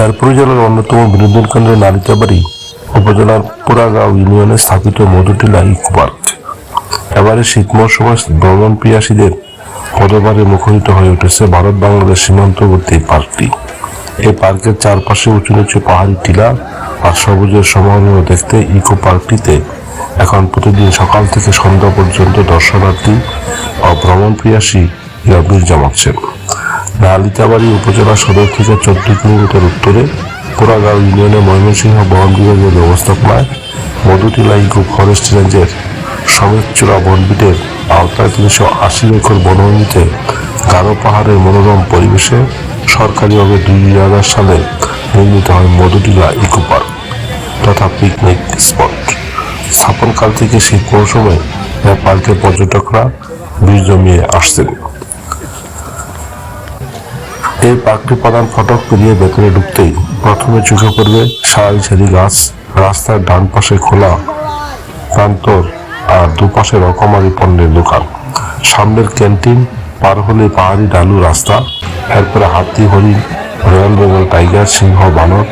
শেরপুর জেলার অন্যতম বিনোদন কেন্দ্র নারিতাবাড়ি উপজেলার পুরাগাঁও ইউনিয়নে স্থাপিত মধুটিলা ইকো পার্ক। এবারে শীত মৌসুমে ভ্রমণ পিয়াসীদের পদবারে মুখরিত হয়ে উঠেছে ভারত বাংলাদেশ সীমান্তবর্তী পার্কটি। এই পার্কের চারপাশে উঁচু নিচু পাহাড়ি টিলা আর সবুজের সমারোহ দেখতে ইকো পার্কটিতে এখন প্রতিদিন সকাল থেকে সন্ধ্যা পর্যন্ত দর্শনার্থী ও ভ্রমণ ভিড় জমাচ্ছেন। নালিতাবাড়ি উপজেলা সদর থেকে চোদ্দ কিলোমিটার উত্তরে পোড়াগাঁও ইউনিয়নের ময়মনসিংহ বন বিভাগের ব্যবস্থাপনায় মধুটিলা ইকো ফরেস্ট রেঞ্জের সমেতচূড়া বনবিটের আওতায় তিনশো আশি একর বনভূমিতে গারো পাহাড়ের মনোরম পরিবেশে সরকারিভাবে দুই হাজার সালে নির্মিত হয় মধুটিলা ইকো পার্ক তথা পিকনিক স্পট। স্থাপনকাল থেকে শীত মৌসুমে পার্কে পর্যটকরা ভিড় জমিয়ে আসছেন। এই পার্কটি প্রধান ফটক পেরিয়ে ভেতরে ঢুকতেই প্রথমে চোখে পড়বে সারি সারি গাছ। রাস্তার ডান পাশে খোলা প্রান্তর আর দুপাশে রকমারি পণ্যের দোকান। সামনের ক্যান্টিন, পার হলে পাহাড়ি ডালু রাস্তা, এরপরে হাতি, হরিণ, রয়্যাল বেঙ্গল টাইগার, সিংহ, বানর,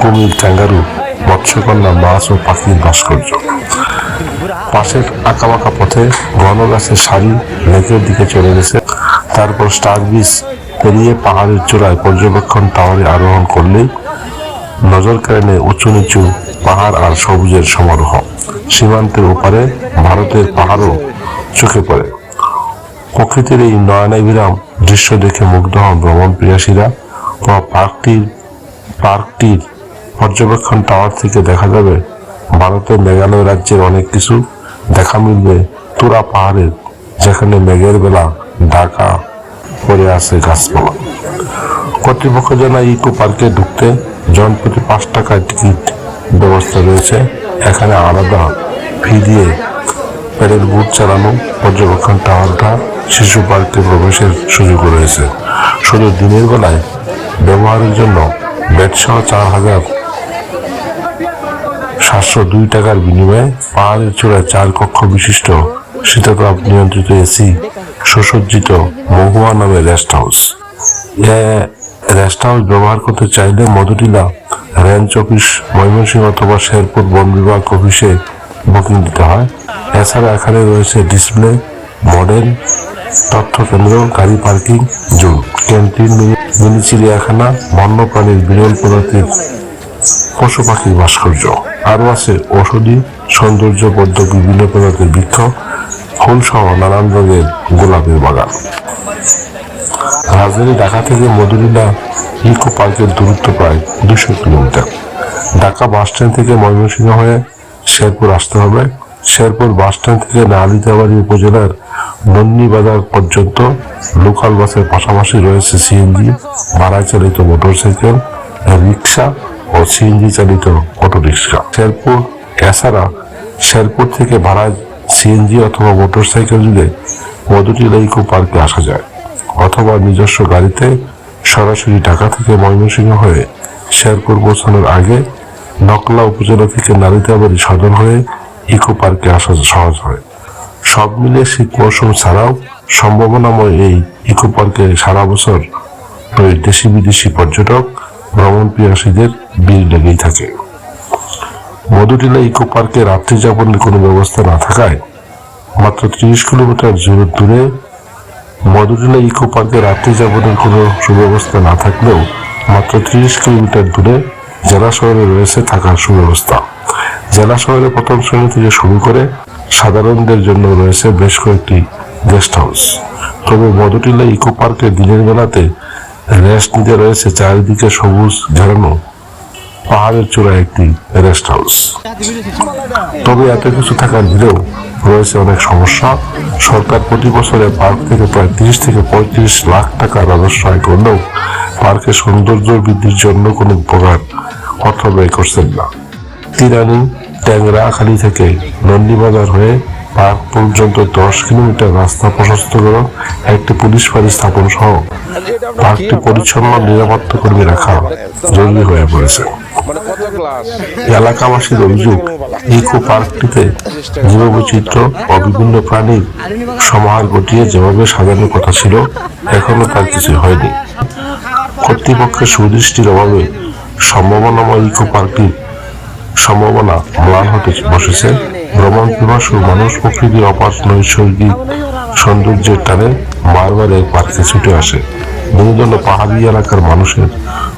কুমির, ক্যাঙ্গারু, মৎস্যকন্যা, মাছ ও পাখির ভাস্কর্য। পাশের আঁকাবাঁকা পথে ঘন গাছের সারি লেকের দিকে চলে গেছে। তারপর স্টার বিচ পেরিয়ে পাহাড়ের চূড়ায় পর্যবেক্ষণ টাওয়ারে আরোহণ করলেই নজর কেড়ে উঁচু নিচু পাহাড় আর সবুজের সমারোহ। সীমান্তের ওপারে ভারতের পাহাড়ও চোখে পড়ে। প্রকৃতির এই নয়নাভিরাম দৃশ্য দেখে মুগ্ধ হন ভ্রমণ প্রিয়াসীরা। পার্কটির পার্কটির পর্যবেক্ষণ টাওয়ার থেকে দেখা যাবে, ভারতের মেঘালয় রাজ্যের অনেক কিছু। দেখা মিলবে তুরা পাহাড়ের, যেখানে মেঘের বেলা ঢাকা পড়ে আছে গাছপালা। কর্তৃপক্ষ জানায় ইকো পার্কে ঢুকতে জনপ্রতি পাঁচ টাকার টিকিট ব্যবস্থা রয়েছে। এখানে আলাদা ফি দিয়ে প্যাডেল বুট চালানো, পর্যবেক্ষণ টাওয়ারটা শিশু পার্কে প্রবেশের সুযোগ রয়েছে। শুধু দিনের বেলায় ব্যবহারের জন্য বেড সহ চার হাজার সাতশো দুই টাকার বিনিময়ে পাহাড়ের চূড়ায় চার কক্ষ বিশিষ্ট শীততাপ নিয়ন্ত্রিত এসি সুসজ্জিত মহুয়া নামে রেস্ট হাউস রেস্ট হাউস ব্যবহার করতে চাইলে মধুটিলা রেঞ্জ অফিস ময়মনসিংহ অথবা শেরপুর বন বিভাগ অফিসে বুকিং দিতে হয়। এছাড়া এখানে রয়েছে ডিসপ্লে মডেল তথ্য কেন্দ্র, গাড়ি পার্কিং জোন ক্যান্টিন, মিনি চিড়িয়াখানা, বন্যপ্রাণীর বিরল প্রজাতির পশু পাখির ভাস্কর্য। আরও আছে ঔষধি সৌন্দর্যবদ্ধ বিভিন্ন প্রজাতির বৃক্ষ। ফুল সহ নানান রঙের গোলাপের বাগান। রাজধানী ঢাকা থেকে মধুরিলা ইকো পার্কের দূরত্ব প্রায় দুশো কিলোমিটার। ঢাকা বাস স্ট্যান্ড থেকে ময়মনসিংহ হয়ে শেরপুর আসতে হবে। শেরপুর বাস স্ট্যান্ড থেকে নালিতাবাড়ি উপজেলার বাজার পর্যন্ত লোকাল বাসের পাশাপাশি রয়েছে সিএনজি ভাড়ায় চালিত মোটরসাইকেল রিক্সা ও সিএনজি চালিত অটো রিক্সা শেরপুর, এছাড়া শেরপুর থেকে ভাড়ায় সিএনজি অথবা মোটরসাইকেল দিলে মধুটিলা ইকো পার্কে আসা যায়, অথবা নিজস্ব গাড়িতে সরাসরি ঢাকা থেকে ময়মনসিংহ হয়ে শেরপুর পৌঁছানোর আগে নকলা উপজেলা থেকে নারিতাবাড়ি সদর হয়ে ইকো পার্কে আসা সহজ হয়। সব মিলিয়ে শীত মৌসুম ছাড়াও সম্ভাবনাময় এই ইকো পার্কে সারা বছর দেশি বিদেশি পর্যটক ভ্রমণ পিয়াসীদের ভিড় লেগেই থাকে। মধুটিলা ইকো পার্কে রাত্রি যাপনের কোনো ব্যবস্থা না থাকায় মাত্র ত্রিশ কিলোমিটার দূরে মধুটিলা ইকো পার্কে রাত্রি যাপনের কোনো সুব্যবস্থা না থাকলেও মাত্র ত্রিশ কিলোমিটার দূরে জেলা শহরে রয়েছে থাকার সুব্যবস্থা। জেলা শহরে প্রথম শ্রেণি থেকে শুরু করে সাধারণদের জন্য রয়েছে বেশ কয়েকটি গেস্ট হাউস। তবে মধুটিলা ইকো পার্কে দিনের বেলাতে রেস্ট নিতে রয়েছে চারিদিকে সবুজ ঘেরানো পাহাড়ের চূড়ায় একটি রেস্ট হাউস তবে এত কিছু থাকার ভিড়েও রয়েছে অনেক সমস্যা। সরকার প্রতি বছরে পার্ক থেকে প্রায় তিরিশ থেকে পঁয়ত্রিশ লাখ টাকা রাজস্ব আয় করলেও পার্কের সৌন্দর্য বৃদ্ধির জন্য কোনো প্রকার অর্থ ব্যয় করছেন না। তিরানি ট্যাংরাখালি থেকে নন্দীবাজার হয়ে পার্ক পর্যন্ত দশ কিলোমিটার রাস্তা প্রশস্তকরণ একটি পুলিশ ফাঁড়ি স্থাপন সহ পার্কটি পরিচ্ছন্ন নিরাপত্তা কর্মী রাখা জরুরি হয়ে পড়েছে। এলাকাবাসীর অভিযোগ, ইকো পার্কটিতে জীববৈচিত্র্য ও বিভিন্ন প্রাণীর সমাহার ঘটিয়ে যেভাবে সাজানোর কথা ছিল, এখনও তার কিছু হয়নি। কর্তৃপক্ষের সুদৃষ্টির অভাবে সম্ভাবনাময় ইকো পার্কটির সম্ভাবনা ম্লান হতে বসেছে। ভ্রমণ পিপাসু মানুষ প্রকৃতির অপার নৈসর্গিক সৌন্দর্যের টানে বারবার এই পার্কে ছুটে আসে। বিনোদন পাহাড়ি এলাকার মানুষের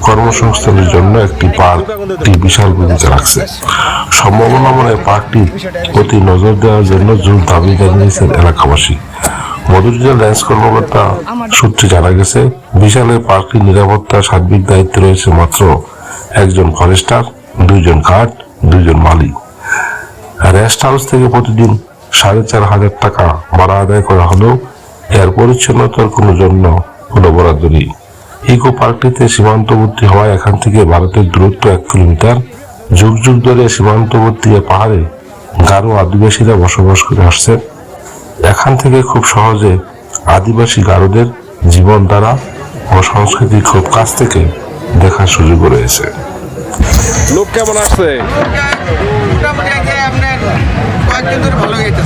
কর্মসংস্থানের জন্য একটি পার্কটি বিশাল ভূমিকা রাখছে। সম্ভাবনা সম্ভাবনাময় পার্কটির প্রতি নজর দেওয়ার জন্য জোর দাবি জানিয়েছেন এলাকাবাসী। মধুরিজা ল্যান্স কর্মকর্তা সূত্রে জানা গেছে বিশালের পার্কটির নিরাপত্তার সার্বিক দায়িত্বে রয়েছে মাত্র একজন ফরেস্টার, দুইজন গার্ড দুইজন মালিক। রেস্ট হাউস থেকে প্রতিদিন সাড়ে চার হাজার টাকা ভাড়া আদায় করা হলেও এর পরিচ্ছন্নতার কোনো জন্য কোনো বরাদ্দ নেই। ইকো পার্কটিতে সীমান্তবর্তী হওয়ায় এখান থেকে ভারতের দূরত্ব এক কিলোমিটার। যুগ যুগ ধরে সীমান্তবর্তী পাহাড়ে গারো আদিবাসীরা বসবাস করে আসছেন। এখান থেকে খুব সহজে আদিবাসী গারোদের জীবন দ্বারা ও সংস্কৃতি খুব কাছ থেকে দেখার সুযোগ রয়েছে। লোক কেমন আসছে? মোটামুটি আগে আপনার কয়েকজন ধরে ভালো গেছে